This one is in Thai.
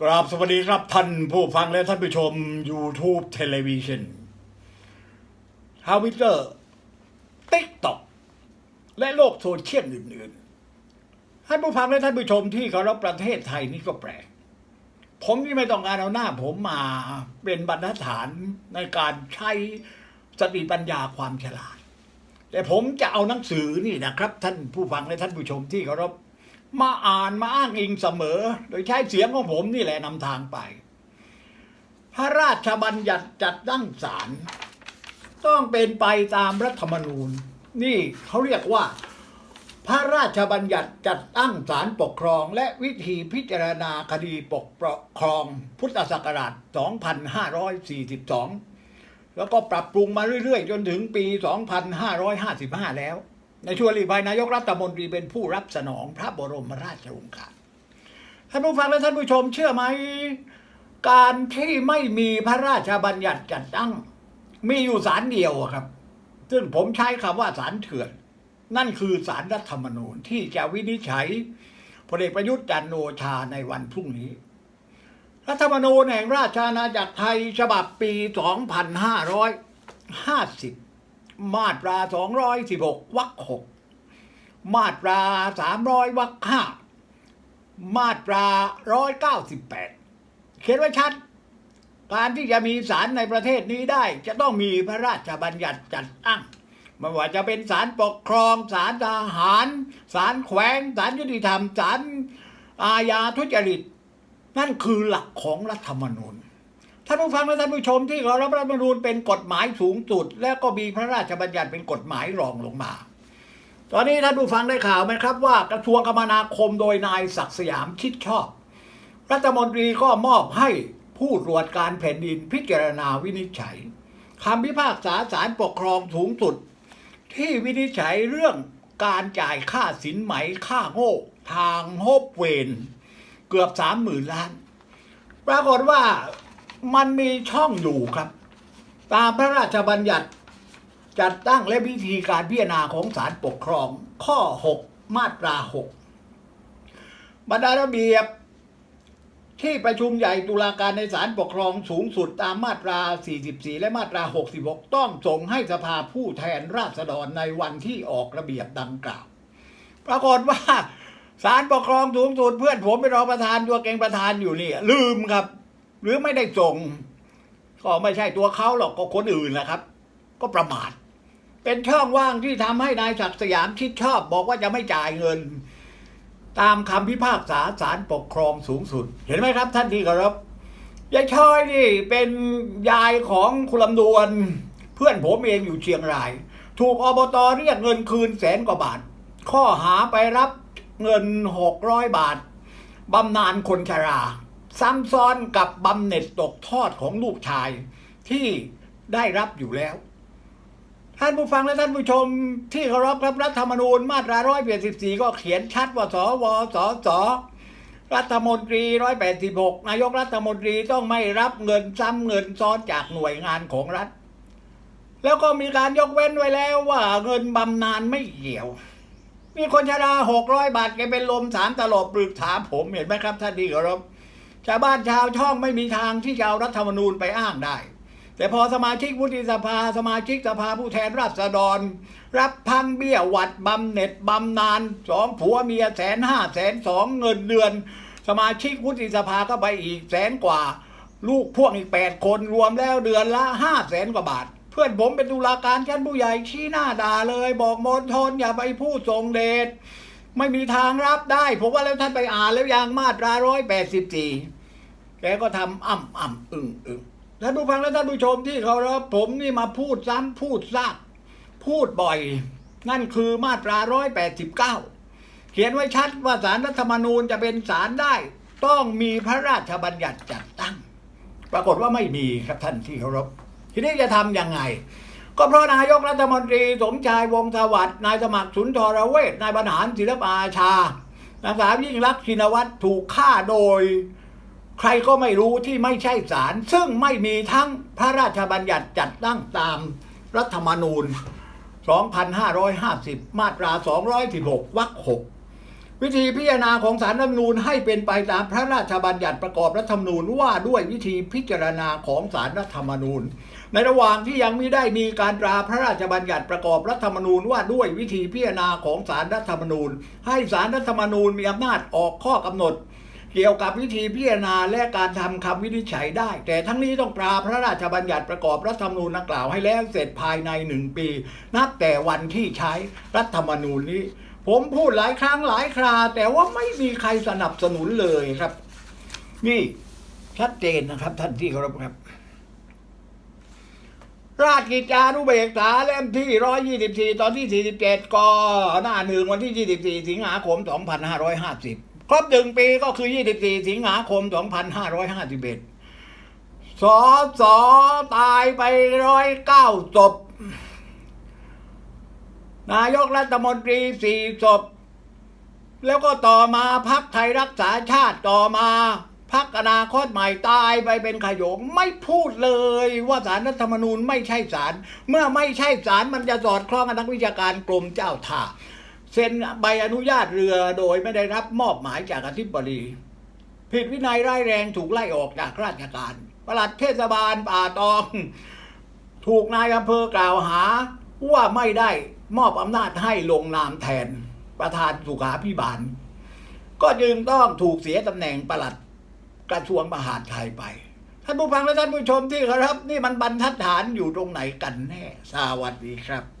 กราบสวัสดีครับท่านผู้ฟังและท่านผู้ชม YouTube เทเลวิชันทวิตเตอร์ติ๊กต็อกและโลกโซเชียลอื่นๆท่านผู้ฟังและท่านผู้ชมที่เคารพประเทศไทยนี่ก็แปลก ผมนี่ไม่ต้องการเอาหน้าผมมาเป็นบรรทัดฐานในการใช้สติปัญญาความฉลาด แต่ผมจะเอาหนังสือนี่นะครับ ท่านผู้ฟังและท่านผู้ชมที่เคารพ มาอ่านมาอ้างอิงเสมอ โดยใช้เสียงของผมนี่แหละนำทางไป พระราชบัญญัติจัดตั้งศาลต้องเป็นไปตามรัฐธรรมนูญ นี่เขาเรียกว่า พระราชบัญญัติจัดตั้งศาลปกครอง และวิธีพิจารณาคดีปกครองพุทธศักราช 2542 แล้วก็ปรับปรุงมาเรื่อยๆ จนถึงปี 2555 แล้ว ในช่วงรีพายนายกรัฐมนตรีเป็นผู้รับสนองพระบรมราชโองการท่านผู้ฟังและท่านผู้ชมเชื่อไหม การที่ไม่มีพระราชบัญญัติจัดตั้ง มีอยู่ศาลเดียวครับ ซึ่งผมใช้คำว่าศาลเถื่อน นั่นคือศาลรัฐธรรมนูญที่จะวินิจฉัยพลเอกประยุทธ์จันโอชาในวันพรุ่งนี้ รัฐธรรมนูญแห่งราชอาณาจักรไทยฉบับปี 2550 มาตรา 216วรรค6มาตรา 300วรรค5มาตรา 198 เขียนไว้ชัด การที่จะมีศาลในประเทศนี้ได้ จะต้องมีพระราชบัญญัติจัดตั้งไม่ว่าจะเป็นศาลปกครองศาลทหารศาลแขวงศาลยุติธรรมศาลอาญาทุจริต นั่นคือหลักของรัฐธรรมนูญ ท่านผู้ฟังและท่านผู้ชมที่เคารพรัฐธรรมนูญเป็นกฎหมายสูงสุด และก็มีพระราชบัญญัติเป็นกฎหมายรองลงมา ตอนนี้ท่านผู้ฟังได้ข่าวไหมครับว่ากระทรวงคมนาคมโดยนายศักดิ์สยามชิดชอบ รัฐมนตรีก็มอบให้ผู้ตรวจการแผ่นดินพิจารณาวินิจฉัยคำพิพากษาศาลปกครองสูงสุด ที่วินิจฉัยเรื่องการจ่ายค่าสินไหมค่าโง่ ทางโฮปเวน เกือบสามหมื่นล้าน ปรากฏว่า มันมีช่องอยู่ครับ ตามพระราชบัญญัติจัดตั้งและวิธีการพิจารณาของศาลปกครอง ข้อ 6 มาตรา 6 บรรดาระเบียบที่ประชุมใหญ่ตุลาการในศาลปกครองสูงสุดตามมาตรา 44 และมาตรา 66 ต้องส่งให้สภาผู้แทนราษฎรในวันที่ออกระเบียบดังกล่าว ปรากฏว่าศาลปกครองสูงสุดเพื่อนผมเป็นรองประธานตัวเก่งประธานอยู่นี่ ลืมครับ หรือไม่ได้ส่ง ก็ไม่ใช่ตัวเขาหรอกก็คนอื่นแหละครับ ก็ประมาท เป็นช่องว่างที่ทำให้นายศักดิ์สยามชิดชอบบอกว่าจะไม่จ่ายเงิน ตามคำพิพากษาศาลปกครองสูงสุด เห็นไหมครับ ท่านที่เคารพยายช้อยนี่เป็นยายของคุณลำดวน เพื่อนผมเองอยู่เชียงราย ถูกอบตเรียกเงินคืนแสนกว่าบาท ข้อหาไปรับเงินหกร้อยบาทบำนาญคนชรา ซ้ำซ้อนกับบำเหน็จตกทอดของลูกชายที่ได้รับอยู่แล้ว ท่านผู้ฟังและท่านผู้ชมที่เคารพครับรัฐธรรมนูญมาตรา184ก็เขียนชัดว่าสวสสรัฐมนตรี186นายกรัฐมนตรีต้องไม่รับเงินซ้ำเงินซ้อนจากหน่วยงานของรัฐ แล้วก็มีการยกเว้นไว้แล้วว่าเงินบำนาญไม่เกี่ยว มีคนชราหกร้อยบาทแกเป็นลมสามตลบปรึกถามผมเห็นไหมครับท่านที่เคารพ ชาวบ้านชาวช่องไม่มีทางที่จะเอารัฐธรรมนูญไปอ้างได้ แต่พอสมาชิกวุฒิสภา สมาชิกสภาผู้แทนราษฎร รับพังเบี้ยหวัดบำเหน็จบำนาญสองผัวเมียแสนห้าแสนสองเงินเดือน สมาชิกวุฒิสภาก็ไปอีกแสนกว่า ลูกพวกอีกแปดคนรวมแล้วเดือนละห้าแสนกว่าบาทเพื่อนผมเป็นตุลาการชั้นผู้ใหญ่ชี้หน้าด่าเลย บอกมนทนอย่าไปพูดทรงเดชไม่มีทางรับได้ ผมว่าแล้วท่านไปอ่านแล้วยังมาตราร้อยแปดสิบสี่ กก็ทำอ่ำอ่ำอึ้งอึ้งท่านผู้ฟังและท่านผู้ชมที่เขารับผมนี่มาพูดซ้ำพูดซากพูดบ่อย นั่นคือมาตราร้อยแปดสิบเก้าเขียนไว้ชัดว่าสารรัฐธรรมนูญจะเป็นสารได้ ต้องมีพระราชบัญญัติจัดตั้ง ปรากฏว่าไม่มีครับท่านที่เคารพทีนี้จะทำยังไง ก็เพราะนายกรัฐมนตรีสมชายวงศ์สวัสดิ์นายสมัครสุนทรเวชนายบรรหารศิลปอาชานางสาวยิ่งรักชินวัตรถูกฆ่าโดย ใครก็ไม่รู้ที่ไม่ใช่ศาลซึ่งไม่มีทั้งพระราชบัญญัติจัดตั้งตามรัฐธรรมนูญ 2550 มาตรา 216 วรรค 6 วิธีพิจารณาของสารรัฐธรรมนูญให้เป็นไปตามพระราชบัญญัติประกอบรัฐธรรมนูญว่าด้วยวิธีพิจารณาของสารรัฐธรรมนูญ ในระหว่างที่ยังไม่ได้มีการตราพระราชบัญญัติประกอบรัฐธรรมนูญว่าด้วยวิธีพิจารณาของสารรัฐธรรมนูญ ให้สารรัฐธรรมนูญมีอำนาจออกข้อกำหนด เกี่ยวกับวิธีพิจารณาและการทำคำวินิจฉัยได้ แต่ทั้งนี้ต้องตราพระราชบัญญัติประกอบรัฐธรรมนูญนักกล่าวให้แล้วเสร็จภายในหนึ่งปี นับแต่วันที่ใช้รัฐธรรมนูญนี้ ผมพูดหลายครั้งหลายครา แต่ว่าไม่มีใครสนับสนุนเลยครับ นี่ชัดเจนนะครับ ท่านที่เคารพครับ ราชกิจจานุเบกษาเล่มที่ 124 ตอนที่ 47ก็หน้าหนึ่งวันที่ 24 สิงหาคม 2550 ครบหนึ่งปีก็คือยี่สิบสี่สิงหาคมสองพันห้าร้อยห้าสิบเอ็ดสอสตายไปร้อยเก้าศพ นายกรัฐมนตรีสี่ศพ แล้วก็ต่อมาพักไทยรักษาชาติต่อมาพักอนาคตใหม่ตายไปเป็นขยงไม่พูดเลยว่าสารรัฐธรรมนูญไม่ใช่สาร เมื่อไม่ใช่สารมันจะสอดคล้องกับนักวิชาการกรมเจ้าท่า เซ็นใบอนุญาตเรือโดยไม่ได้รับมอบหมายจากอธิบดี ผิดวินัยร้ายแรงถูกไล่ออกจากราชการปลัดเทศบาลป่าตอง ถูกนายอำเภอกล่าวหาว่าไม่ได้มอบอำนาจให้ลงนามแทนประธานสุขาพิบาล ก็จึงต้องถูกเสียตำแหน่งปลัดกระทรวงมหาดไทยไป ท่านผู้ฟังและท่านผู้ชมที่คารพนี่มันบรรทัดฐานอยู่ตรงไหนกันแน่ สวัสดีครับ